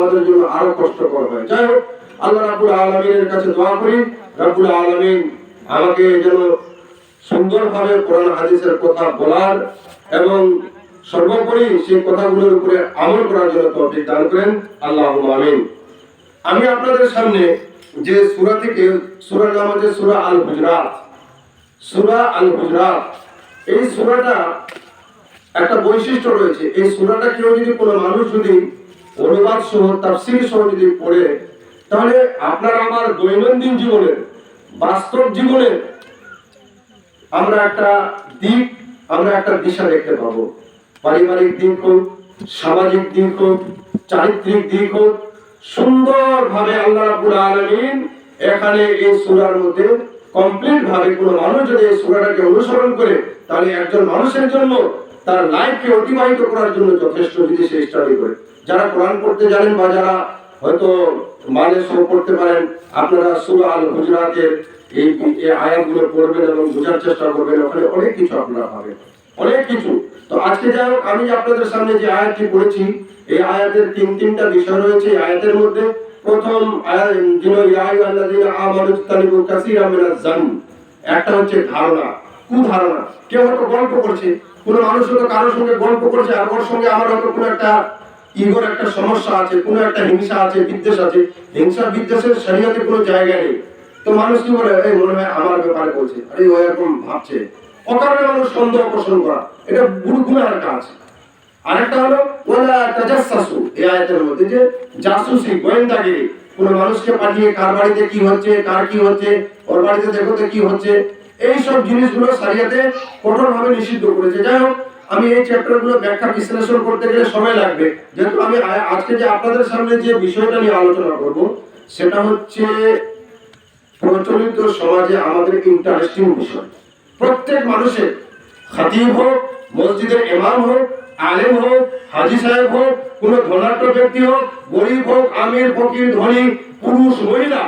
আমাদের জন্য আরও কষ্টকর হয়। যাই হোক, আল্লাহ রাবুল কাছে দোয়া করি রাবুল আলমিন আমাকে যেন সুন্দরভাবে কোরআন, হাদিসের কথা বলার এবং সর্বোপরি সেই কথাগুলোর উপরে আমল করার জন্য তৌফিক দান করেন। আল্লাহ আমিন। আমি আপনাদের সামনে যে সূরা থেকে সূরার নাম হচ্ছে সূরা আল হুজরাত সূরা আল হুজরাত এই সূরাটা একটা বৈশিষ্ট্য রয়েছে। এই সূরাটা কেউ যদি কোনো মানুষ যদি অনুবাদ সহ তাফসীর সহ যদি পড়ে, তাহলে আপনার আমার দৈনন্দিন জীবনের, বাস্তব জীবনের আমরা একটা দিক, আমরা একটা দিশা দেখতে পাবো। পারিবারিক দিক হোক, সামাজিক দিক হোক, চারিত্রিক দিক হোক, সুন্দরভাবে আল্লাহ আলামিন এখানে এই সূরার মধ্যে কমপ্লিট ভাবে কোনো মানুষ যদি এই সূরাটাকে অনুসরণ করে, তাহলে একজন মানুষের জন্য তার লাইফকে অতিবাহিত করার জন্য যথেষ্ট যদি সে স্টাডি করে। যারা কোরআন পড়তে জানেন বা যারা হয়তো মানে সহ পড়তে পারেন, আপনারা সূরা আল হুজরাতের এই আয়াতগুলো পড়বেন এবং বোঝার চেষ্টা করবেন, ওখানে অনেক কিছু আপনারা পাবেন। অনেক কিছু। তো আজকে যাই হোক, আমি আপনাদের সামনে যে আয়াতটি পড়েছি, এই আয়াতের তিন, তিনটা বিষয় রয়েছে। আয়াতের মধ্যে প্রথম একটা হচ্ছে ধারণা। কুধারণা কেউ হয়তো গল্প করছে, কোনো মানুষ হয়তো কারোর সঙ্গে গল্প করছে, আর ওর সঙ্গে আমার হয়তো কোনো একটা ইগোর একটা সমস্যা আছে, কোনো একটা হিংসা আছে, বিদ্বেষ আছে। হিংসা, বিদ্বেষের শরীয়তে কোনো জায়গা নেই। তো মানুষ কি বলে, এই মনে হয় আমার ব্যাপারে বলছে। আরে ও এরকম ভাবছে। অকারণে মানুষ সন্দেহ পোষণ করা, এটা আরেকটা হলো ওলা তাজাসসু এই আয়াতের মধ্যে যে, জাসুসি, গোয়েন্দাগিরি। কোনো মানুষকে পাঠিয়ে কার বাড়িতে কি হচ্ছে, কার কি হচ্ছে, ওর বাড়িতে দেখো তো কি হচ্ছে। এই সব জিনিসগুলো সারিয়াতে কঠোরভাবে নিষিদ্ধ করেছে। যাই হোক আমি এই চ্যাপ্টারগুলো ব্যাখ্যা বিশ্লেষণ করতে গেলে সময় লাগবে। যেহেতু আমি আজকে যে আপনাদের সামনে যে বিষয়টা নিয়ে আলোচনা করব, সেটা হচ্ছে প্রচলিত সমাজে আমাদের ইন্টারেস্টিং বিষয়। প্রত্যেক মানুষের খাতিব হোক মসজিদের ইমাম হোক, আলেম হোক, হাজি সাহেব হোক, কোন ধনাঢ্য ব্যক্তি হোক, গরিব হোক, আমির, ফকির, ধনী, পুরুষ, মহিলা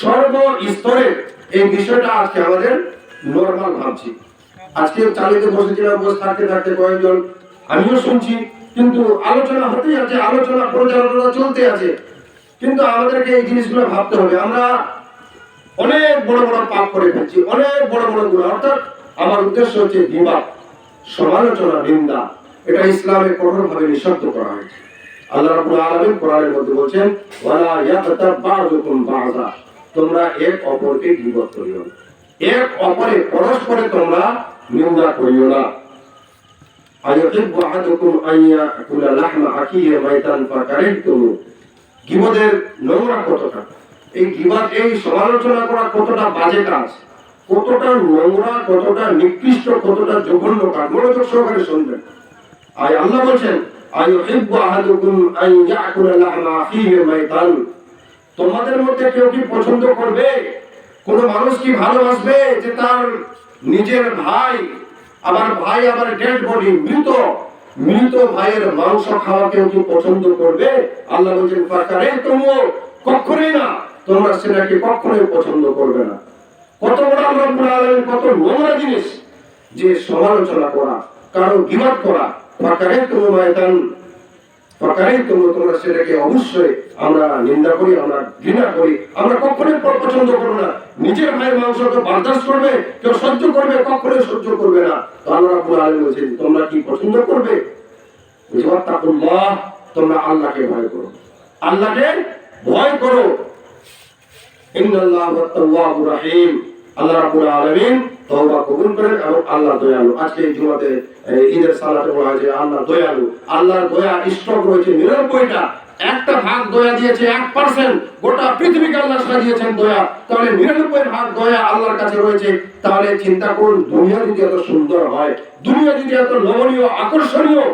সর্ব স্তরের এই বিষয়টা আজকে আমাদের নর্মাল ভাবছি। আজকে চালিতে বসেছিলাম বসে থাকতে থাকতে কয়েকজন, আমিও শুনছি, কিন্তু আলোচনা হতেই আছে আলোচনা পরিচালনা চলতে আছে। কিন্তু আমাদেরকে এই জিনিসগুলো ভাবতে হবে। আমরা অনেক বড় বড় পাপ করে ফেলছি, অনেক বড় বড় গুণ। অর্থাৎ আমার উদ্দেশ্য হচ্ছে বিবাদ, সমালোচনা, নিন্দা। এটা ইসলামে কঠোরভাবে নিষিদ্ধ করা হয়েছে। আল্লাহ রাব্বুল আলামিন কোরআনের মধ্যে বলছেন, ওয়ালা ইয়াগতাব বাযুকুম বাযা। তোমরা এক অপরকে গীবত করিও এক অপরে পরস্পরে তোমরা নিন্দা করিও না আইয়ুহিব্বু আহাদুকুম আন ইয়াকুলা লাহমা আখিহি মাইতান ফাকারিহতুমু গিবদের নোংরা কতটা? এই গিবাদ এই সমালোচনা করা কতটা বাজে কাজ? কতটা নোংরা, কতটা নিকৃষ্ট, কতটা জঘন্য কাজ? মনোযোগ সহকারে শুনবেন। আর আল্লাহ বলছেন আইয়ুহিব্বু আহাদুকুম আন ইয়াকুলা লাহমা আখিহি মাইতান। তোমাদের মধ্যে কেউ কি পছন্দ করবে? কোন মানুষ কি ভালোবাসবে যে তার নিজের ভাই আবার ভাই আবার ডেড বডি মৃত মৃত ভাইয়ের মাংস খাওয়া কেউ কি পছন্দ করবে? আল্লাহ বলছেন ফাকারে তোমো কখনোই না, তোমরা সেটাকে কখনোই পছন্দ করবে না। কত বড় আল্লাহ কত নোংরা জিনিস যে সমালোচনা করা, কারও গিবাদ করা ফাকারে তোমো ময়দান প্রকারেই তোমরা তোমরা সেটাকে অবশ্যই আমরা নিন্দা করি, আমরা ঘৃণা করি। আমরা কখনোই পছন্দ করব না। নিজের ভাইয়ের মাংস কেউ বারদাস্ত করবে, কেউ সহ্য করবে, কখনোই সহ্য করবে না। তো আল্লাহ রাব্বুল আলামিন বলছেন, তোমরা কি পছন্দ করবে? ওয়াত্তাকুল্লাহ, তোমরা আল্লাহকে ভয় করো। আল্লাহকে ভয় করো। ইন্নাল্লাহ আল্লাহ রাব্বুল আলামিন কবুল করেন এবং আল্লাহ দয়ালু। আজকে এই জুমাতে ঈদের সালাতে বলা হয় যে আল্লাহ দয়ালু। আল্লাহর দয়া স্টক রয়েছে নিরানব্বইটা। একটা ভাগ দয়া দিয়েছে এক পার্সেন্ট গোটা পৃথিবীকে আল্লাহ সাজিয়েছেন দয়া। তাহলে নিরানব্বই ভাগ দয়া আল্লাহর কাছে রয়েছে। তাহলে চিন্তা করুন, দুনিয়া যদি এত সুন্দর হয়, দুনিয়া যদি এত নমনীয়, আকর্ষণীয়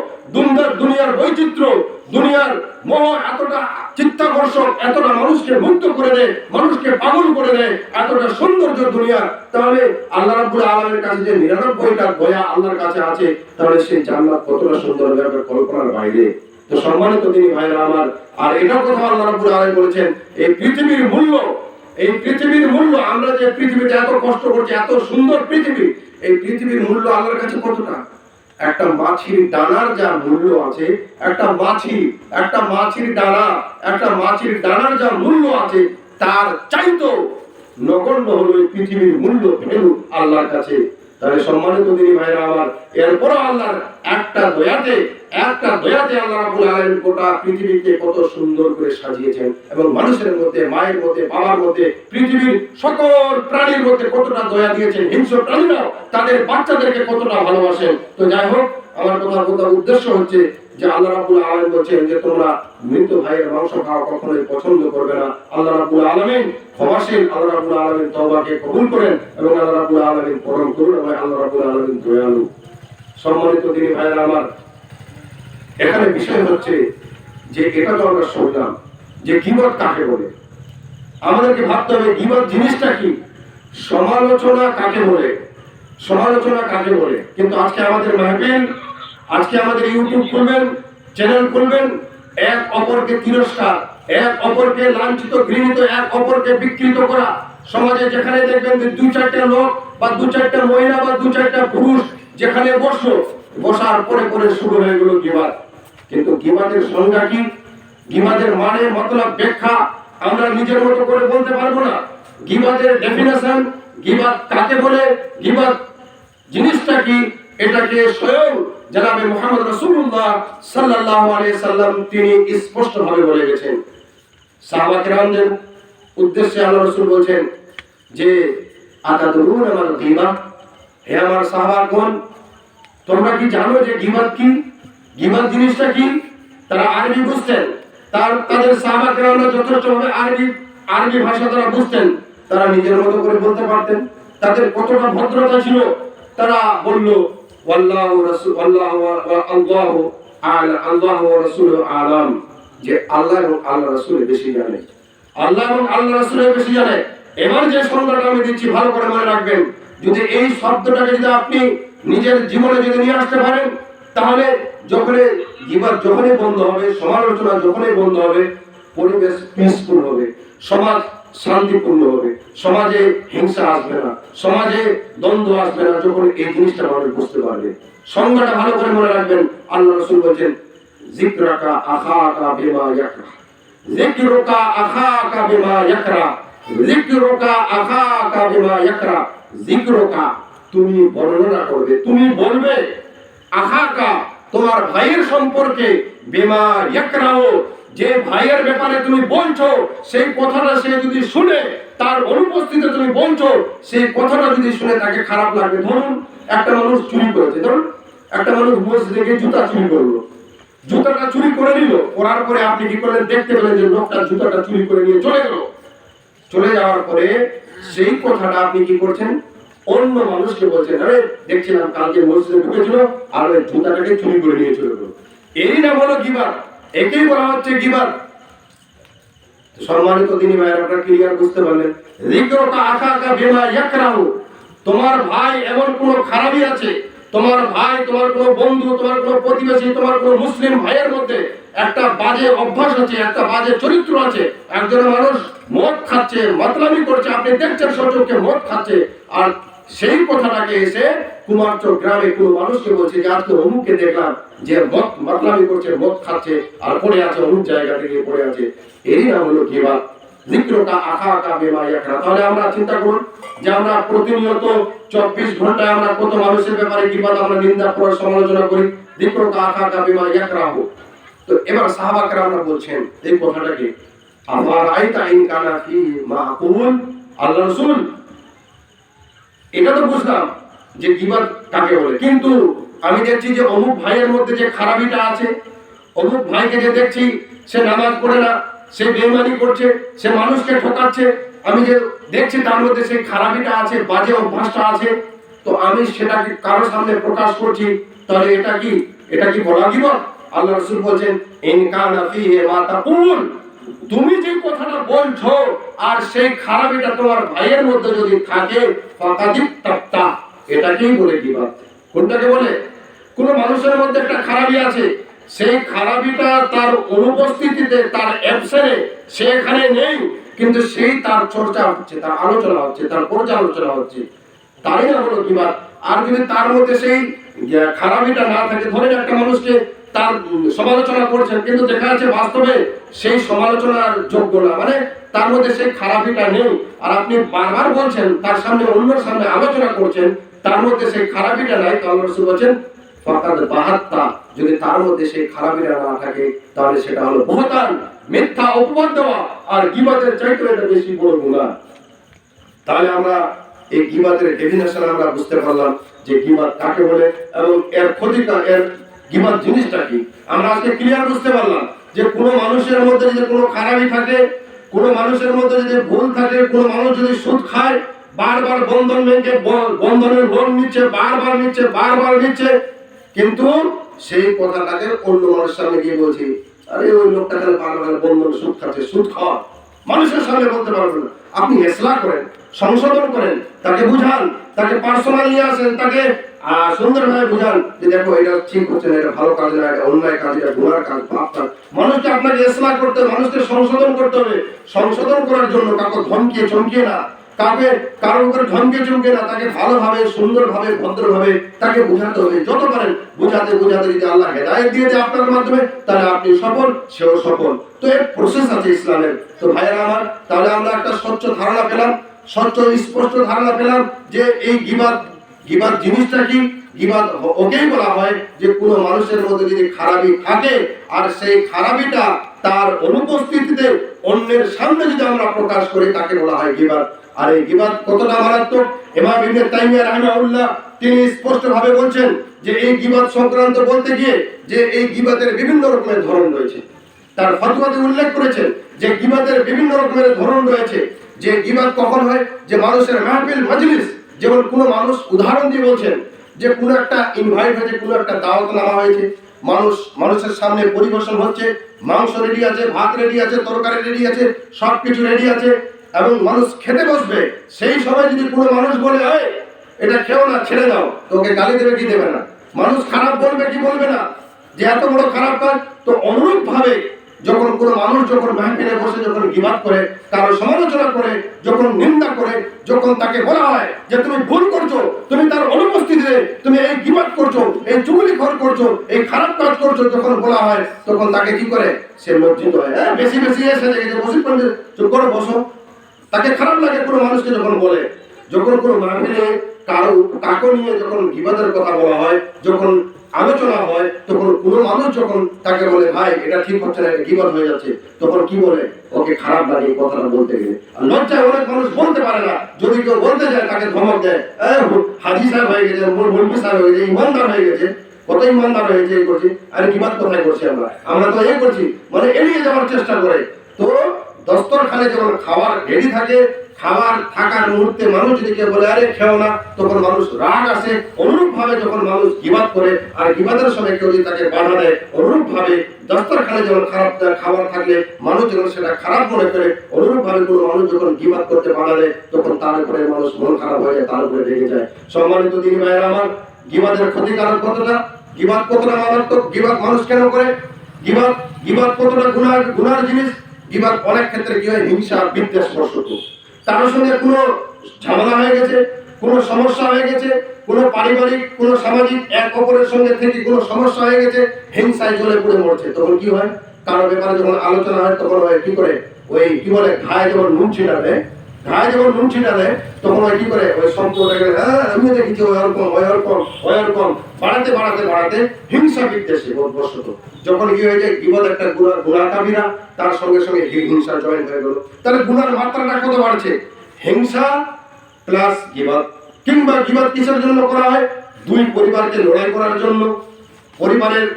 দুনিয়ার বৈচিত্র্য দুনিয়ার মোহ এতটা চিত্তাকর্ষক, এতটা মানুষকে মুক্ত করে দেয়, মানুষকে পাগল করে দেয়, এতটা সৌন্দর্য দুনিয়া তাহলে আল্লাহ রাব্বুল আলামিনের কাছে যে নিরানব্বইটা দয়া আল্লাহর কাছে আছে, তাহলে সেই জান্নাত কতটা সুন্দর হবে কল্পনার বাইরে। তো সম্মানিত তিনি ভাইরা আমার, আর এটাও কথা আল্লাহ রাব্বুল আলামিন বলেছেন, এই পৃথিবীর মূল্য, এই পৃথিবীর মূল্য, আমরা যে পৃথিবীতে এত কষ্ট করছি, এত সুন্দর পৃথিবী, এই পৃথিবীর মূল্য আল্লাহর কাছে কতটা? একটা মাছির ডানার যা মূল্য আছে, একটা মাছি, একটা মাছির ডানা, একটা মাছির ডানার যা মূল্য আছে, তার চাইতো নগণ্য হলো এই পৃথিবীর মূল্য ভেলু আল্লাহর কাছে। তাহলে সম্মানিত দিনী ভাইরা আমার, এরপরও আল্লাহর একটা দয়াতে একটা দয়াতে আল্লাহ গোটা পৃথিবীকে কত সুন্দর করে সাজিয়েছেন এবং মানুষের মধ্যে, মায়ের মধ্যে, বাবার মধ্যে, পৃথিবীর সকল প্রাণীর মধ্যে কতটা দয়া দিয়েছেন, হিংস্র তাদের বাচ্চাদেরকে কতটা ভালোবাসেন। তো যাই হোক, আমার কথা উদ্দেশ্য হচ্ছে যে আল্লাহ রাব্বুল আলামিন বলছেন যে তোমরা মৃত ভাইয়ের মাংস খাওয়া কখনোই পছন্দ করবে না। আল্লাহ রাব্বুল আলামিন ক্ষমাশীল আল্লাহ রাব্বুল আলামিন তওবাকে কবুল করেন এবং আল্লাহ রাব্বুল আলামিন পরম করুন এবং আল্লাহ রাব্বুল আলামিন দয়ালু। সম্মানিত তিনি ভাইয়েরা আমার এখানে বিষয় হচ্ছে যে এটা তো আমরা শুনলাম, যে গিবত কাকে বলে? আমাদেরকে ভাবতে হবে, গিবত জিনিসটা কি? সমালোচনা কাকে বলে? সমালোচনা কাকে বলে? কিন্তু আজকে আমাদের মাহফিল, আজকে আমাদের ইউটিউব খুলবেন, চ্যানেল খুলবেন, এক অপরকে তিরস্কার, এক অপরকে লাঞ্ছিত, ঘৃণিত, এক অপরকে বিকৃত করা। সমাজে যেখানে দেখবেন যে দু চারটা লোক বা দু চারটা মহিলা বা দু চারটা পুরুষ যেখানে বসল বসার পরে পরে শুরু হয়ে গেল গিবাদ কিন্তু গিবাদের সংজ্ঞা কি? গিবাদের মানে মতলব, ব্যাখ্যা আমরা নিজের মতো করে বলতে পারব না। গিবাদের ডেফিনেশন গিবাদ কাকে বলে? গিবাদ জিনিসটা কি? এটাকে স্বয়ং জানাবে মোহাম্মদ রাসূলুল্লাহ সাল্লাল্লাহু আলাইহি সাল্লাম তিনি স্পষ্ট ভাবে বলে গেছেন। সাহাবা কিরামদের উদ্দেশ্যে আল্লাহ রাসূল বলছেন যে, আতাদরুন আমার গীবা? হে আমার সাহাবাগণ তোমরা কি জানো যে গীবাত কি? গীবাত জিনিসটা কি? তারা আরবি বুঝতেন। তার তাদের সাহাবা কিরামরা যথেষ্টভাবে আরবি আরবি ভাষা তারা বুঝতেন। তারা নিজের মতো করে বলতে পারতেন। তাদের কতটা ভদ্রতা ছিল? তারা বলল, ওয়াল্লাহু রাসূল আল্লাহ আল্লাহ আলা আল্লাহ রাসূলু আলাম। যে আল্লাহ এবং আল্লাহ রাসূল বেশি জানে। আল্লাহ এবং আল্লাহ রাসূল বেশি জানে। এবার যে সংজ্ঞাটা আমি দিচ্ছি, ভালো করে মনে রাখবেন। যদি এই শব্দটাকে যদি আপনি নিজের জীবনে যদি নিয়ে আসতে পারেন, তাহলে যখন জীবন যখনই বন্ধ হবে, সমালোচনা যখনই বন্ধ হবে, পরিবেশ পিসফুল হবে, সমাজ শান্তিপূর্ণ হবে, সমাজে হিংসা আসবে না, সমাজে দ্বন্দ্ব আসবে না যখন এই জিনিসটা মানুষ বুঝতে পারবে। সংজ্ঞাটা ভালো করে মনে রাখবেন, আল্লাহ রসুল বলছেন জিক্রাকা আখাকা বিমা ইয়াকরা। জিক্রুকা আখাকা বিমা ইয়াকরা। জিক্রুকা আখাকা বিমা ইয়াকরা। জিক্রুকা তুমি বর্ণনা করবে। তুমি বলবে আখাকা তোমার ভাইয়ের সম্পর্কে বেমা ইয়াকরাও যে ভাইয়ের ব্যাপারে তুমি বলছো, সেই কথাটা সে যদি শুনে, তার অনুপস্থিতিতে তুমি বলছো, সেই কথাটা যদি শুনে তাকে খারাপ লাগবে ধরুন, একটা মানুষ চুরি করেছে। ধরুন, একটা মানুষ মসজিদে গিয়ে জুতা চুরি করল। জুতাটা চুরি করে নিল। করার পরে আপনি কি করলেন? দেখতে পেলেন যে লোকটা জুতাটা চুরি করে নিয়ে চলে গেল। চলে যাওয়ার পরে সেই কথাটা আপনি কি করছেন? অন্য মানুষকে বলছেন আরে, দেখছিলাম কালকে মসজিদে ঢুকেছিল, আর ওই জুতাটাকে চুরি করে নিয়ে চলে গেল। এরই নাম হলো গিবার। একেই বলা হচ্ছে গিবার। সম্মানিত আপনারা ক্লিয়ার বুঝতে পারলেন। তোমার ভাই এমন কোন খারাপই আছে? তোমার ভাই, তোমার কোন বন্ধু, তোমার কোন প্রতিবেশী, তোমার কোন মুসলিম ভাইয়ের মধ্যে একটা বাজে অভ্যাস আছে, একটা বাজে চরিত্র আছে? একজন মানুষ মদ খাচ্ছে মাতলামি করছে, আপনি দেখছেন সচককে মদ খাচ্ছে, আর সেই কথাটাকে এসে কুমারচক গ্রামে কোন মানুষকে বলছে যে, আজকে অমুককে দেখলাম যে মদ মাতলামি করছে, মদ খাচ্ছে আর পড়ে আছে, অমুক জায়গা থেকে পড়ে আছে। এরই নাম হলো গিবা জিক্রকা আখা আখা বেমা ইয়াকরা তাহলে আমরা চিন্তা করুন যে, আমরা প্রতিনিয়ত চব্বিশ ঘন্টায় আমরা কত মানুষের ব্যাপারে গিবাদ আমরা নিন্দা করে সমালোচনা করি। জিক্রকা আখা আখা বেমা ইয়াকরা হোক। তো এবার সাহাবাকরা আমরা বলছেন এই কথাটাকে আবার আইতা ফি মাকুল আল্লাহ রাসূল এটা তো বুঝলাম যে গিবাদ কাকে বলে। কিন্তু আমি দেখছি যে অমুক ভাইয়ের মধ্যে যে খারাপিটা আছে, অমুক ভাইকে যে দেখছি, সে নামাজ পড়ে না, সে বেইমানি করছে, সে মানুষকে ঠকাচ্ছে, আমি যে দেখছি তার মধ্যে সেই খারাপিটা আছে, বাজে অভ্যাসটা আছে, তো আমি সেটাকে কারোর সামনে প্রকাশ করছি, তাহলে এটা কি এটা কি বলা গিবত? আল্লাহ রসুল বলছেন, ইন কানা ফিহি মা তুমি যে কথাটা বলছো, আর সেই খারাপিটা তোমার ভাইয়ের মধ্যে যদি থাকে এটাকেই বলে গিবত কোনটাকে বলে? কোন মানুষের মধ্যে একটা খারাপি আছে, সেই খারাপিটা তার অনুপস্থিতিতে, তার অ্যাবসেন্টে সে এখানে নেই, কিন্তু সেই তার চর্চা হচ্ছে, তার আলোচনা হচ্ছে, তার পর্যালোচনা হচ্ছে। তাই না হলো কিবা আর যদি তার মধ্যে সেই খারাপিটা না থাকে ধরেন একটা মানুষকে তার সমালোচনা করছেন, কিন্তু দেখা যাচ্ছে বাস্তবে সেই সমালোচনার যোগ্য না। মানে তার মধ্যে সেই খারাপিটা নেই। আর আপনি বারবার বলছেন, তার সামনে অন্যের সামনে আলোচনা করছেন, তার মধ্যে সেই খারাপিটা নাই। তো রসুল বলছেন, ফাকাদ বাহাত্তা যদি তার মধ্যে সেই খারাপিটা না থাকে, তাহলে সেটা হলো বহুতান, মিথ্যা অপবাদ দেওয়া আর গিবাদের চাইতে এটা বেশি বড় গুণা তাহলে আমরা এই গিবাদের ডেফিনেশন আমরা বুঝতে পারলাম যে গিবাদ কাকে বলে এবং এর ক্ষতিটা, এর গিবাদ জিনিসটা কি? আমরা আজকে ক্লিয়ার বুঝতে পারলাম যে কোনো মানুষের মধ্যে যদি কোনো খারাপই থাকে, কোনো মানুষের মধ্যে যদি ভুল থাকে, কোনো মানুষ যদি সুদ খায়, বারবার বন্ধন ব্যাংকে বন্ধনের লোন নিচ্ছে, বারবার নিচ্ছে বারবার নিচ্ছে, কিন্তু সেই কথাটাকে অন্য মানুষের সামনে গিয়ে বলছি, আরে ওই লোকটা বারবার বন্ধন সুদ খাচ্ছে, সুদ খাওয়া। মানুষের সামনে বলতে পারবেন আপনি হেসলা করেন, সংশোধন করেন, তাকে বুঝান, তাকে পার্সোনাল নিয়ে আসেন, তাকে সুন্দরভাবে বুঝান যে দেখো এটা ঠিক হচ্ছে না, এটা ভালো কাজ না, এটা অন্যায় কাজ, এটা কাজ, পাপ কাজ। মানুষকে আপনাকে এসলা করতে মানুষকে সংশোধন করতে হবে। সংশোধন করার জন্য কাউকে ধমকিয়ে, চমকিয়ে না। কাউকে কারোর উপরে ধমকিয়ে চমকে না, তাকে ভালোভাবে, সুন্দরভাবে, ভদ্রভাবে তাকে বোঝাতে হবে। যত পারেন বোঝাতে বোঝাতে যদি আল্লাহ হেদায়ত দিয়ে দেয় আপনার মাধ্যমে, তাহলে আপনি সফল, সেও সফল। তো এর প্রসেস আছে ইসলামের। তো ভাইয়েরা আমার, তাহলে আমরা একটা স্বচ্ছ ধারণা পেলাম, স্বচ্ছ, স্পষ্ট ধারণা পেলাম যে এই গিবাদ গিবাদ জিনিসটা কি? গিবাদ ওকেই বলা হয় যে কোনো মানুষের মধ্যে যদি খারাপি থাকে, আর সেই খারাপিটা তার অনুপস্থিতিতে অন্যের সামনে যদি আমরা প্রকাশ করি, তাকে বলা হয় গিবাদ। আর এই গিবাদ কতটা মারাত্মক? ইমাম ইবনে তাইমিয়া রাহিমাহুল্লাহ, তিনি স্পষ্ট ভাবে বলছেন যে এই গিবাদ সংক্রান্ত বলতে গিয়ে যে এই গিবাদের বিভিন্ন রকমের ধরন রয়েছে। তার ফতোয়াতে উল্লেখ করেছেন যে গিবাদের বিভিন্ন রকমের ধরন রয়েছে। যে গিবাদ কখন হয়? যে মানুষের মাহফিল, মজলিস, যেমন কোনো মানুষ উদাহরণ দিয়ে বলছেন যে কোনো একটা ইনভাইট হয়েছে, কোনো একটা দাওয়াত নেওয়া হয়েছে। মানুষ, মানুষের সামনে পরিবেশন হচ্ছে, মাংস রেডি আছে, ভাত রেডি আছে, তরকারি রেডি আছে সব কিছু রেডি আছে। এবং মানুষ খেতে বসবে। সেই সময় যদি কোনো মানুষ বলে হয় এটা খেও না, ছেড়ে দাও, তোকে গালি দেবে, কি দেবে না? মানুষ খারাপ বলবে, কি বলবে না? যে এত বড় খারাপ কাজ, তো অনুরূপ ভাবে যখন কোনো মানুষ যখন মাহফিলে বসে, যখন গিবাদ করে, কারও সমালোচনা করে, যখন নিন্দা করে, যখন তাকে বলা হয় যে, তুমি ভুল করছ, তুমি তার অনুপস্থিতিতে তুমি এই গিবাদ করছ, এই চুগলি খর করছ, এই খারাপ কাজ করছ যখন বলা হয়, তখন তাকে কি করে? সে লজ্জিত হয়। হ্যাঁ বেশি বেশি এসে বসে চুপ করে, বসো। তাকে খারাপ লাগে কোনো মানুষকে যখন বলে, যখন কোনো মাহফিলে কারও কাকো নিয়ে যখন বিবাদের কথা বলা হয়, যখন আলোচনা হয়, তখন কোনো মানুষ যখন তাকে বলে, ভাই, এটা ঠিক হচ্ছে না বিবাদ হয়ে যাচ্ছে, তখন কি বলে? ওকে খারাপ লাগে এই কথাটা বলতে গেলে। আর লজ্জায় অনেক মানুষ বলতে পারে না। যদি কেউ বলতে যায়, তাকে ধমক দেয় হাজি সাহেব হয়ে গেছে মুরবি সাহেব হয়ে গেছে, ইমানদার হয়ে গেছে, কত ইমানদার হয়েছে এই করছি? আরে, বিবাদ কোথায় করছি আমরা? আমরা তো এই করছি মানে এড়িয়ে যাওয়ার চেষ্টা করে। তো দস্তরখানে যখন খাবার রেডি থাকে, খাবার থাকার মুহূর্তে মানুষ যদি কেউ বলে, আরে, খেও না। তখন মানুষ রাগ আসে। অনুরূপ ভাবে যখন মানুষ গিবাদ করে, আর গিবাদের সময় কেউ যদি তাকে বাধা দেয় অনুরূপ ভাবে দস্তরখানে যখন খারাপ, খাবার থাকলে মানুষ যখন সেটা খারাপ মনে করে অনুরূপ ভাবে কোনো মানুষ যখন গিবাদ করতে বাধা দেয়, তখন তার উপরে মানুষ মন খারাপ হয়ে যায়, তার উপরে রেগে যায়। সম্মানিত দিন ভাইয়ের আমার, গিবাদের ক্ষতিকারক কতটা? গিবাদ কতটা মারাত্মক? গিবাদ মানুষ কেন করে? গিবাদ গিবাদ কতটা গুনার গুনার জিনিস? গিবাদ অনেক ক্ষেত্রে কি হয়, হিংসা বিদ্বেষ স্পর্শক তার সঙ্গে কোনো ঝামেলা হয়ে গেছে, কোনো সমস্যা হয়ে গেছে, কোনো পারিবারিক, কোনো সামাজিক এক অপরের সঙ্গে থেকে কোনো সমস্যা হয়ে গেছে, হিংসায় জ্বলে পুড়ে মরছে। তখন কি হয়? কারও ব্যাপারে যখন আলোচনা হয়, তখন হয় কি করে? ওই কি বলে, ঘায়ে যখন নুন ছিটাবে ঘায়ে যখন নুন ছিটাবে তখন ওই কি করে? ওই সম্পর্কটাকে হ্যাঁ আমি দেখেছি, ওই ওরকম ওই ওরকম ওই ওরকম বাড়াতে বাড়াতে বাড়াতে হিংসা বিদ্বেষে বশত যখন কি হয়েছে বিপদ একটা গুণা গুণা তার সঙ্গে সঙ্গে হিংসা জয়েন হয়ে গেল। তাহলে গুণার মাত্রাটা কত বাড়ছে? হিংসা প্লাস গিবাদ কিংবা গিবাদ কিসের জন্য করা হয়? দুই পরিবারকে লড়াই করার জন্য, পরিবারের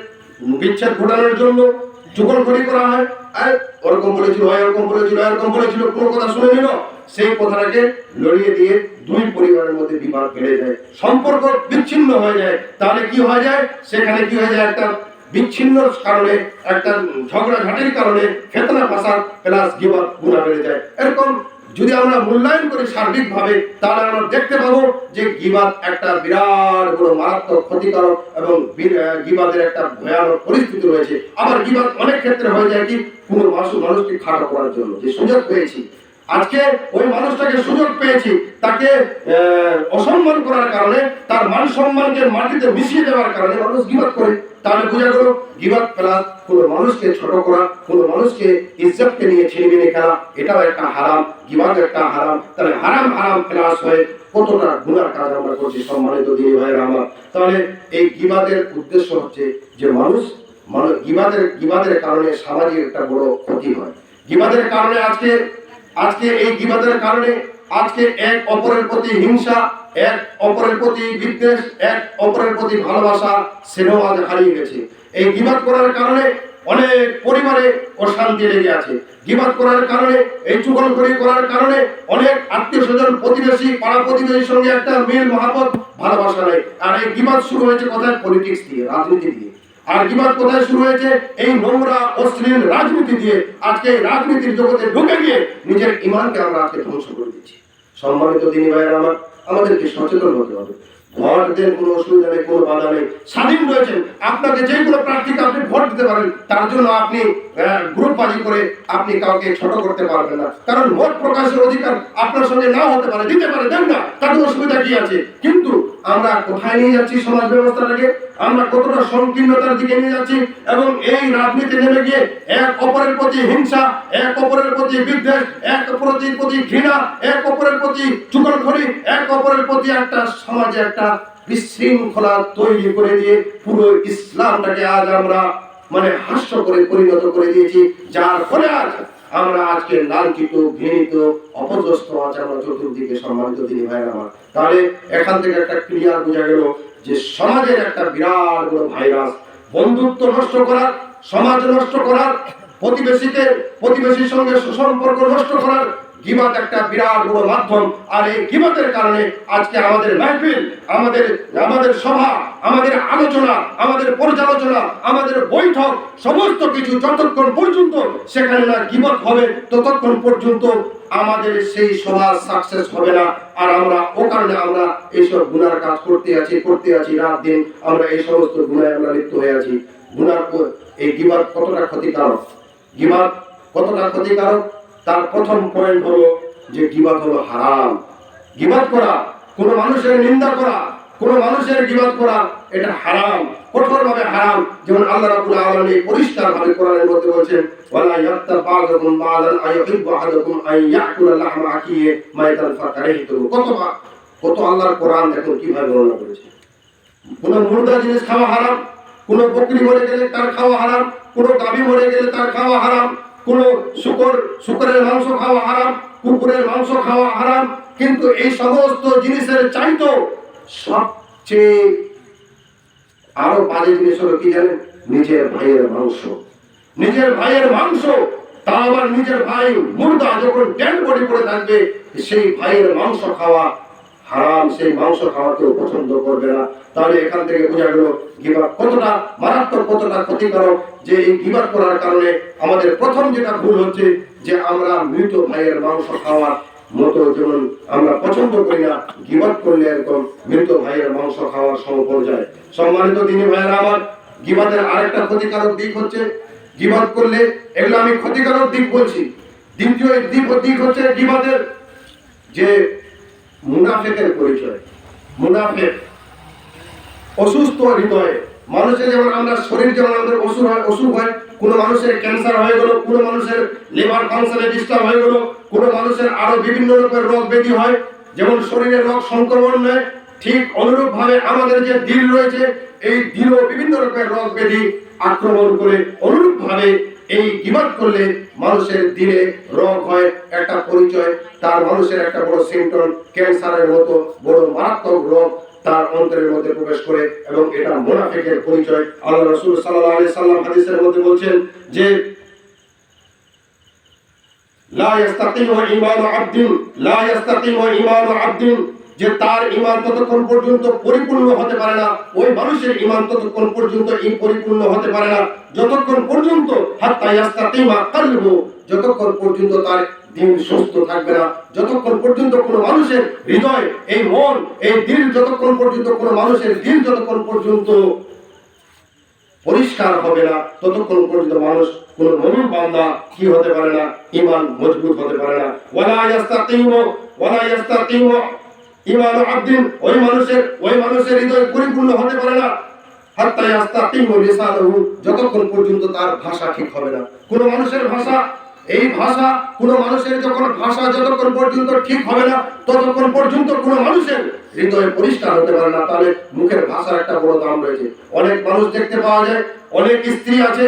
বিচ্ছেদ ঘটানোর জন্য চুকলখড়ি করা হয়। আর, ওরকম বলেছিল, হয় এরকম বলেছিল এরকম বলেছিল, কোনো কথা শুনে নিল? সেই কথাটাকে লড়িয়ে দিয়ে দুই পরিবারের মধ্যে বিবাদ বেড়ে যায়। সম্পর্ক বিচ্ছিন্ন হয়ে যায়। তাহলে কি হয়ে যায়? সেখানে কি হয়ে যায়? একটা বিচ্ছিন্ন কারণে, একটা ঝগড়াঝাটির কারণে ফেতনা ফাঁসা প্লাস গিবাদ গুণা বেড়ে যায়। এরকম যদি আমরা মূল্যায়ন করি সার্বিকভাবে, তাহলে আমরা দেখতে পাবো যে গিবাদ একটা বিরাট বড় মারাত্মক ক্ষতিকারক এবং গিবাদের একটা ভয়ানক পরিস্থিতি রয়েছে। আবার গিবাদ অনেক ক্ষেত্রে হয়ে যায় কি, কোনো মানুষ মানুষকে খাটো করার জন্য। যে সুযোগ পেয়েছি আজকে ওই মানুষটাকে সুযোগ পেয়েছি, তাকে অসম্মান করার কারণে, তার মান সম্মানকে মাটিতে মিশিয়ে দেওয়ার কারণে মানুষ গিবাদ করে। তাহলে বোঝা গেল গিবাদ প্লাস কোন মানুষকে ছোট করা, কোন মানুষকে ইজ্জতকে নিয়ে ছিনিমিনি খেলা, এটাও একটা হারাম গিবাদ একটা হারাম। তাহলে হারাম হারাম প্লাস হয়ে কতটা গুণার কাজ আমরা করছি সম্মানিত দিনী ভাইয়ের আমার। তাহলে এই গিবাদের উদ্দেশ্য হচ্ছে যে মানুষ মানুষ গিবাদের গিবাদের কারণে সামাজিক একটা বড় ক্ষতি হয়। গিবাদের কারণে আজকে আজকে এই গিবাদের কারণে আজকে এক অপরের প্রতি হিংসা, এক অপরের প্রতি বিদ্বেষ, এক অপরের প্রতি ভালোবাসা আজ হারিয়ে গেছে। এই গিবাদ করার কারণে অনেক পরিবারে অশান্তি লেগে আছে। গিবাদ করার কারণে, এই চুগলখড়ি করার কারণে অনেক আত্মীয় স্বজন প্রতিবেশী, পাড়া প্রতিবেশীর সঙ্গে একটা মিল মহাপত ভালোবাসা নেই। আর এই গিবাদ শুরু হয়েছে কোথায় পলিটিক্স দিয়ে, রাজনীতি দিয়ে। আর গিবাদ কোথায় শুরু হয়েছে এই নোংরা, অশ্লীল রাজনীতি দিয়ে আজকে এই রাজনীতির জগতে ঢুকে গিয়ে নিজের ইমানকে আমরা আজকে ধ্বংস করে দিচ্ছি। সম্মানিত দিনী ভাইয়ের আমার, আমাদেরকে সচেতন হতে হবে। ভোট দেন কোনো অসুবিধা নেই, কোনো বাধা নেই। স্বাধীন রয়েছেন। আপনাকে যে কোনো প্রার্থীকে আপনি ভোট দিতে পারেন, তার জন্য আপনি গ্রুপ বাজি করে আপনি কাউকে ছোট করতে পারবেন না। কারণ ভোট প্রকাশের অধিকার আপনার সঙ্গে নাও হতে পারে, দিতে পারে, দেন না, তাতে অসুবিধা কি আছে? কিন্তু আমরা কোথায় নিয়ে যাচ্ছি সমাজ ব্যবস্থাটাকে? আমরা কতটা সংকীর্ণতার দিকে নিয়ে যাচ্ছি? এবং এই রাজনীতি নেমে গিয়ে এক অপরের প্রতি হিংসা, এক অপরের প্রতি বিদ্বেষ, এক অপরের প্রতি ঘৃণা, এক অপরের প্রতি চুকলখড়ি এক অপরের প্রতি একটা সমাজে একটা বিশৃঙ্খলা তৈরি করে দিয়ে পুরো ইসলামটাকে আজ আমরা মানে হাস্য করে পরিণত করে দিয়েছি, যার ফলে আজ আমরা আজকে লাঞ্ছিত ঘৃণিত, অপদস্থ আজ আমরা চতুর্দিকে সম্মানিত তিনি ভাইয়ের আমার। তাহলে এখান থেকে একটা ক্লিয়ার বোঝা গেল যে সমাজের একটা বিরাট বড় ভাইরাস বন্ধুত্ব নষ্ট করার, সমাজ নষ্ট করার প্রতিবেশীকে প্রতিবেশীর সঙ্গে সুসম্পর্ক নষ্ট করার গিবাত একটা বিরাট বড় মাধ্যম। আর এই গিবাতের কারণে আজকে আমাদের মাহফিল, আমাদের আমাদের সভা আমাদের আলোচনা, আমাদের পর্যালোচনা, আমাদের বৈঠক, সমস্ত কিছু যতক্ষণ পর্যন্ত সেখানে না গিবত হবে, ততক্ষণ পর্যন্ত আমাদের সেই সভা সাকসেস হবে না। আর আমরা ও কারণে আমরা এইসব গুনার কাজ করতে আছি করতে আছি রাত দিন। আমরা এই সমস্ত গুণায় আমরা লিপ্ত হয়ে আছি। গুনার প- এই গিবাত কতটা ক্ষতিকারক? গিবাত কতটা ক্ষতিকারক? তার প্রথম পয়েন্ট হলো যে গিবাত হলো হারাম। গিবাত করা, কোনো মানুষের নিন্দা করা কোন মানুষের গিবাত করা, এটা হারাম হারাম। যেমন আল্লাহ রাব্বুল আলামিন কোরআনের মধ্যে বলেছেন, ওয়ালা ইয়াত্তা আহাদুকুম ইয়াকুলা লাহমা কত কত আল্লাহর কোরআন কীভাবে বর্ণনা করেছে। মুর্দা জিনিস খাওয়া হারাম, কোন বকরি মরে গেলে তার খাওয়া হারাম, কোন গাভী মরে গেলে তার খাওয়া হারাম, কোন শুকর, শুকরের মাংস খাওয়া হারাম, কুকুরের মাংস খাওয়া হারাম। কিন্তু এই সমস্ত জিনিসের চাইতো সবচেয়ে আরও বাজে জিনিস হলো কি জানেন? নিজের ভাইয়ের মাংস। নিজের ভাইয়ের মাংস? তা আবার নিজের ভাই মুর্দা যখন ড্যান্ড বডি করে থাকবে, সেই ভাইয়ের মাংস খাওয়া হারাম। সেই মাংস খাওয়া কেউ পছন্দ করবে না। তাহলে এখান থেকে বোঝা গেল গিবার কতটা মারাত্মক, কতটা ক্ষতিকারক যে এই গিবার করার কারণে আমাদের প্রথম যেটা ভুল হচ্ছে যে আমরা মৃত ভাইয়ের মাংস খাওয়ার মতো যেমন আমরা পছন্দ করি না গিবাদ করলে এরকম মৃত ভাইয়ের মাংস খাওয়ার সমপর্যায় সম্মানিত তিনি ভাইয়েরা আমার গিবাদের আরেকটা ক্ষতিকারক দিক হচ্ছে গিবাদ করলে এগুলো আমি ক্ষতিকারক দিক বলছি। দ্বিতীয় দিক দিক হচ্ছে গিবাদের যে মুনাফেকের পরিচয়। মুনাফেক অসুস্থ হৃদয়ে মানুষের যেমন আমরা শরীর যেমন আমাদের অসুখ হয় অসুখ হয়, কোনো মানুষের ক্যান্সার হয়ে গেল, কোনো মানুষের লিভার ফাংশনে ডিস্টার্ব হয়ে গেল, কোনো মানুষের আরও বিভিন্ন রকমের রোগ ব্যাধি হয়, যেমন শরীরে রোগ সংক্রমণ নেয় ঠিক অনুরূপ ভাবে আমাদের যে দিল রয়েছে, এই দিলও বিভিন্ন রকমের রোগ ব্যাধি আক্রমণ করে অনুরূপ ভাবে এই গিবাদ করলে মানুষের দিলে রোগ হয়, একটা পরিচয়, তার মানুষের একটা বড় সিমটম ক্যান্সারের মতো বড় মারাত্মক রোগ তার অন্তরের মধ্যে প্রবেশ করে এবং এটা মোনাফিকের পরিচয়। আল্লাহ রসুল সাল্লাল্লাহু আলাইহি সাল্লাম হাদিসের মধ্যে বলছেন যে, লা ইস্তাকিমু ঈমানু আবদিন, লা ইস্তাকিমু ঈমানু যে তার ঈমান ততক্ষণ পর্যন্ত পরিপূর্ণ হতে পারে না, ওই মানুষের ঈমান ততক্ষণ পর্যন্ত পরিপূর্ণ হতে পারে না, যতক্ষণ পর্যন্ত হাত্তা ইস্তাকিমা কলবু যতক্ষণ পর্যন্ত তার দিন সুস্থ থাকবে না, যতক্ষণ পর্যন্ত কোনো মানুষের হৃদয় এই মন, এই দিল যতক্ষণ পর্যন্ত, কোনো মানুষের দিল যতক্ষণ পর্যন্ত পরিষ্কার হবে না, ততক্ষণ পর্যন্ত মানুষ কোন মুমিন বান্দা কি হতে পারে না, ঈমান মজবুত হতে পারে না। ওয়ালা ইয়াস্তাকিমু ওয়ালা ইয়াস্তাকিমু, ঈমানু আবদিন, ওই মানুষের ওই মানুষের হৃদয় পরিপূর্ণ হতে পারে না। হাত্তা ইয়াস্তাকিমু লিসানুহু, যতক্ষণ পর্যন্ত তার ভাষা ঠিক হবে না। কোন মানুষের ভাষা এই ভাষা কোন মানুষের যখন ভাষা যতক্ষণ পর্যন্ত ঠিক হবে না, ততক্ষণ পর্যন্ত কোন মানুষের হৃদয় পরিষ্কার হতে পারে না। তাহলে মুখের ভাষার একটা বড় দাম রয়েছে। অনেক মানুষ দেখতে পাওয়া যায়, অনেক স্ত্রী আছে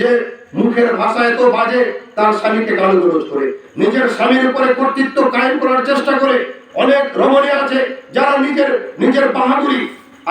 যে মুখের ভাষা এত বাজে, তার স্বামীকে গালগুলোজ করে, নিজের স্বামীর উপরে কর্তৃত্ব কায়েম করার চেষ্টা করে। অনেক রমণী আছে যারা নিজের নিজের বাহাদুরি,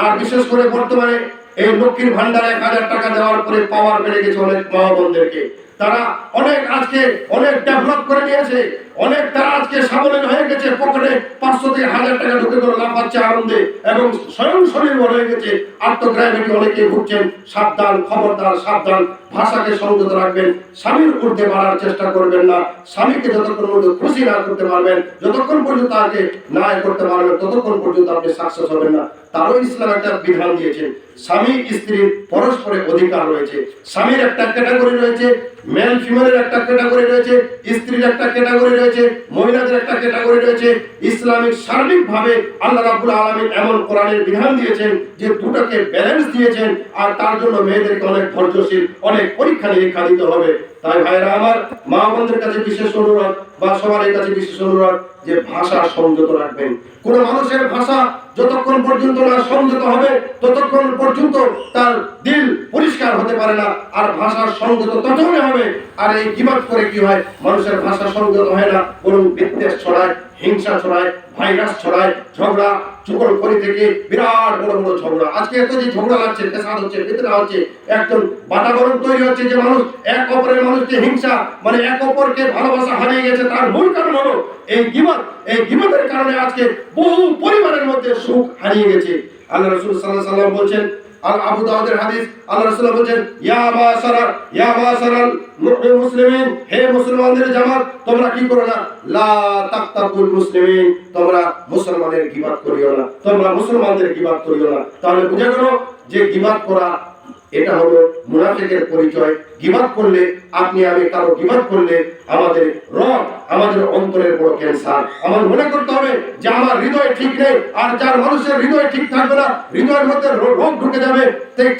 আর বিশেষ করে বর্তমানে এই লক্ষ্মীর ভান্ডারে এক হাজার টাকা দেওয়ার পরে পাওয়ার বেড়ে গেছে অনেক মা বোনদেরকে তারা অনেক আজকে অনেক ডেভেলপ করে নিয়েছে, অনেক তারা আজকে সাবলীল হয়ে গেছে, পকেটে পাঁচশো থেকে হাজার টাকা ঢুকে করে লাফাচ্ছে আনন্দে এবং স্বয়ং স্বনির্ভর হয়ে গেছে। আত্মগ্রাহী অনেকে ভুগছেন। সাবধান, খবরদার, সাবধান ভাষাকে সংযত রাখবেন। স্বামীর ঊর্ধ্বে বাড়ার চেষ্টা করবেন না। স্বামীকে যতক্ষণ পর্যন্ত খুশি না করতে পারবেন, যতক্ষণ পর্যন্ত তাকে না করতে পারবেন, ততক্ষণ পর্যন্ত আপনি সাকসেস হবেন না। তারও ইসলাম একটা বিধান দিয়েছেন স্বামী স্ত্রীর পরস্পরের অধিকার রয়েছে। স্বামীর একটা ক্যাটাগরি রয়েছে মেল ফিমেলের একটা ক্যাটাগরি রয়েছে, স্ত্রীর একটা ক্যাটাগরি রয়েছে, মহিলাদের একটা ক্যাটাগরি রয়েছে। ইসলামিক সার্বিকভাবে আল্লাহ রাব্বুল আলামিন এমন কোরআনের বিধান দিয়েছেন যে দুটাকে ব্যালেন্স দিয়েছেন, আর তার জন্য মেয়েদেরকে অনেক ধৈর্যশীল, অনেক পরীক্ষা নিরীক্ষা দিতে হবে। তাই ভাইরা, আমার মা বোনদের কাছে বিশেষ অনুরোধ বা সবার কাছে বিশেষ অনুরোধ যে ভাষা সংযত রাখবেন। কোন মানুষের ভাষা যতক্ষণ পর্যন্ত না সংযত হবে, ততক্ষণ পর্যন্ত তার দিল পরিষ্কার হতে পারে না। আর ভাষার সংযত ততক্ষণে হবে, আর এই কিবাদ করে কি হয়? মানুষের ভাষা সংযত হয় না, বরং বিদ্বেষ ছড়ায়। হিংসা ছড়ায়, ভাইরাস ছড়ায়, ঝগড়া চুকল করি থেকে বিরাট বড় বড় ঝগড়া। আজকে এত যে ঝগড়া লাগছে ফেসাদ হচ্ছে ফিতনা হচ্ছে একজন বাতাবরণ তৈরি হচ্ছে যে মানুষ, এক অপরের মানুষকে হিংসা মানে এক অপরকে ভালোবাসা হারিয়ে গেছে, তার মূল কারণ হলো এই গিবত। এই গিবতের কারণে আজকে বহু পরিবারের মধ্যে সুখ হারিয়ে গেছে। আল্লাহ রাসূল আলাইহি সাল্লাম বলছেন আর আবু দাউদের হাদিস, আল্লাহ রাসূল বলেন ইয়া মাশারা ইয়া মাশারাল মুসলিমিন, হে মুসলমানদের জামাত, তোমরা কি করো না? লা তাক্তাকুল মুসলিমিন, তোমরা মুসলমানদের গিবাত করিও না, তোমরা মুসলমানদের গিবাত করিও না। তাহলে বুঝা গেল যে গিবাত করা এটা হলো মুনাফিকের পরিচয়। গিবাত করলে, আপনি আমি কারও গিবাত করলে আমাদের রব আমাদের অন্তরের বড় ক্যান্সার আমার মনে করতে হবে যে আমার হৃদয় ঠিক নেই, আর যার মানুষের হৃদয় ঠিক থাকবে না, হৃদয়ের মধ্যে রোগ ঢুকে যাবে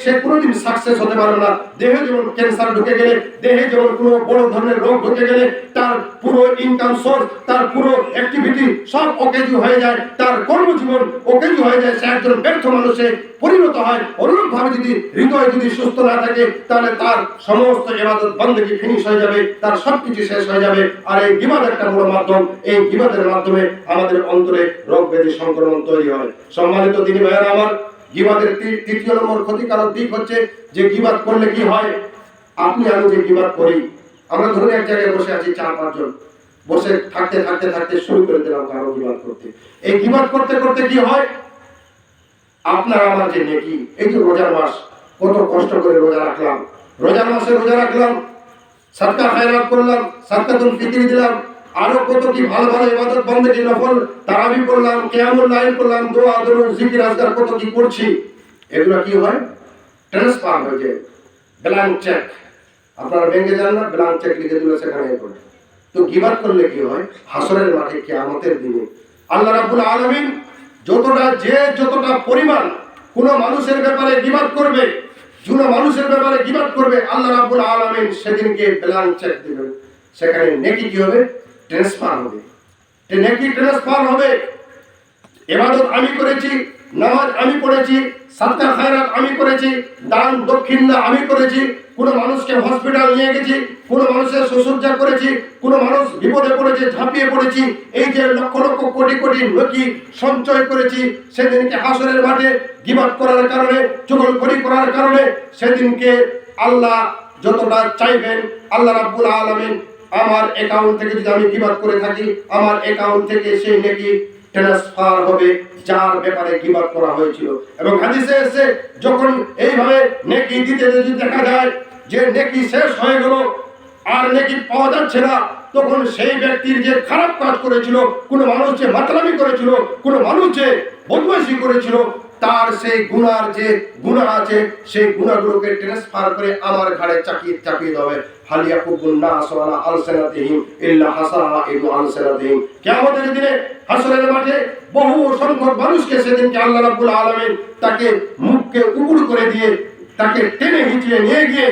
সে কোনোদিন সাকসেস হতে পারবে না। দেহে যেমন ক্যান্সার ঢুকে গেলে, দেহে যেমন কোনো বড় ধরনের রোগ ঢুকে গেলে, তার পুরো ইনকাম সোর্স তার পুরো অ্যাক্টিভিটি সব অকেজু হয়ে যায়, তার কর্মজীবন অকেজু হয়ে যায়। সে একজন ব্যর্থ মানুষে পরিণত হয়। অনুরূপ ভাবে যদি হৃদয় যদি সুস্থ না থাকে, তাহলে তার সমস্ত ইবাদত বন্দেগী ফিনিশ হয়ে যাবে, তার সবকিছু শেষ হয়ে যাবে। আর এই গিবাদ একটা বড় মাধ্যম। এই গিবাদের মাধ্যমে আমাদের অন্তরে রোগ ব্যাধি সংক্রমণ তৈরি হয়। সম্মানিত তিনি ভাইয়েরা, আমার গিবাদের তৃতীয় নম্বর ক্ষতিকারক দিক হচ্ছে যে গিবাদ করলে কি হয়? আপনি, আমি যে গিবাদ করি, আমরা ধরুন এক জায়গায় বসে আছি চার পাঁচজন বসে থাকতে থাকতে থাকতে শুরু করে দিলাম কারও গিবাদ করতে। এই গিবাদ করতে করতে কি হয়? আপনার আমার যে নেকি, এই যে রোজার মাস কত কষ্ট করে রোজা রাখলাম। রোজার মাসে রোজা রাখলাম, সাদকা খায়রাত করলাম, সাদকাতুল ফিতরি দিলাম, আরও কত কি ভালো ভালো ইবাদত বন্দেগী নফল তারাবি করলাম, কিয়ামুল লাইল করলাম, দোয়া, দরুদ, জিকির আজকার কত কি করছি। এগুলো কি হয়? ট্রান্সফার হয়ে যায়। Blank cheque. আপনারা ব্যাংকে যান না, ব্ল্যাঙ্ক চেক লিখে দিলে সেখানে করে তো গিবাদ করলে কি হয়? হাসরের মাঠে কিয়ামতের দিনে। আল্লাহ রাব্বুল আলামিন যতটা যে যতটা পরিমাণ কোন মানুষের ব্যাপারে গিবাদ করবে কোন মানুষের ব্যাপারে গিবাদ করবে, আল্লাহ রাব্বুল আলামিন সেদিনকে ব্ল্যাঙ্ক চেক দিবেন। সেখানে নেকি কি হবে? ট্রান্সফার হবে। নেকি ট্রান্সফার হবে। এবাদত আমি করেছি, নামাজ আমি পড়েছি, সাদকা খায়রাত আমি করেছি, দান দক্ষিণা আমি করেছি কোন মানুষকে হসপিটাল নিয়ে গেছি, কোনো মানুষের সুসজ্জা করেছি, কোনো মানুষ বিপদে পড়েছে, ঝাঁপিয়ে পড়েছি, এই যে লক্ষ লক্ষ কোটি কোটি নকি সঞ্চয় করেছি, সেদিনকে হাসরের মাঠে গিবাদ করার কারণে, চুগলখড়ি করার কারণে, সেদিনকে আল্লাহ যতটা চাইবেন, আল্লাহ রাব্বুল আলামিন আমার অ্যাকাউন্ট থেকে যদি আমি গিবাদ করে থাকি, আমার অ্যাকাউন্ট থেকে সেই নেকি ট্রান্সফার হবে, যার ব্যাপারে গিবাদ করা হয়েছিল। এবং হাদিসে এসে যখন এইভাবে নেকি দিতে যদি দেখা যায় যে নেকি শেষ হয়ে গেল আর নেকি পাওয়া যাচ্ছে না, তখন সেই ব্যক্তির যে খারাপ কাজ করেছিল, কোনো মানুষ যে মাতলামি করেছিল, কোনো মানুষ যে বদমাইশি করেছিল, তার সেই গুণার যে গুনাহ আছে, সেই গুনাহগুলোকে ট্রান্সফার করে আমার ঘাড়ে চাকিয়ে চাপিয়ে দেবে হালিয়া কুবুন নাস ওয়ালা আলসানাতিহিম ইল্লা আলসানাতিহিম কিয়ামতের দিনে মাঠে বহু সংখ্যক মানুষকে সেদিনকে আল্লাহ রাব্বুল তাকে মুখকে উপুড় করে দিয়ে, তাকে টেনে হিঁচড়ে নিয়ে গিয়ে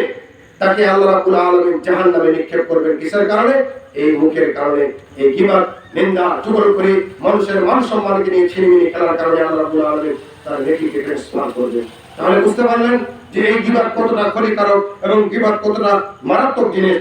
তাকে আল্লাহ রাব্বুল আলামিন জাহান্নামে নিক্ষেপ করবেন। কিসের কারণে? এই মুখের কারণে। এই কিবার নিন্দা, চুগল করে মানুষের মান সম্মানকে নিয়ে ছিনিমিনি খেলার কারণে আল্লাহ রাব্বুল আলামিন তার নেকিকে ট্রান্সফার করবেন। তাহলে বুঝতে পারলেন যে এই গিবত কতটা ক্ষতিকারক এবং গিবত কতটা মারাত্মক জিনিস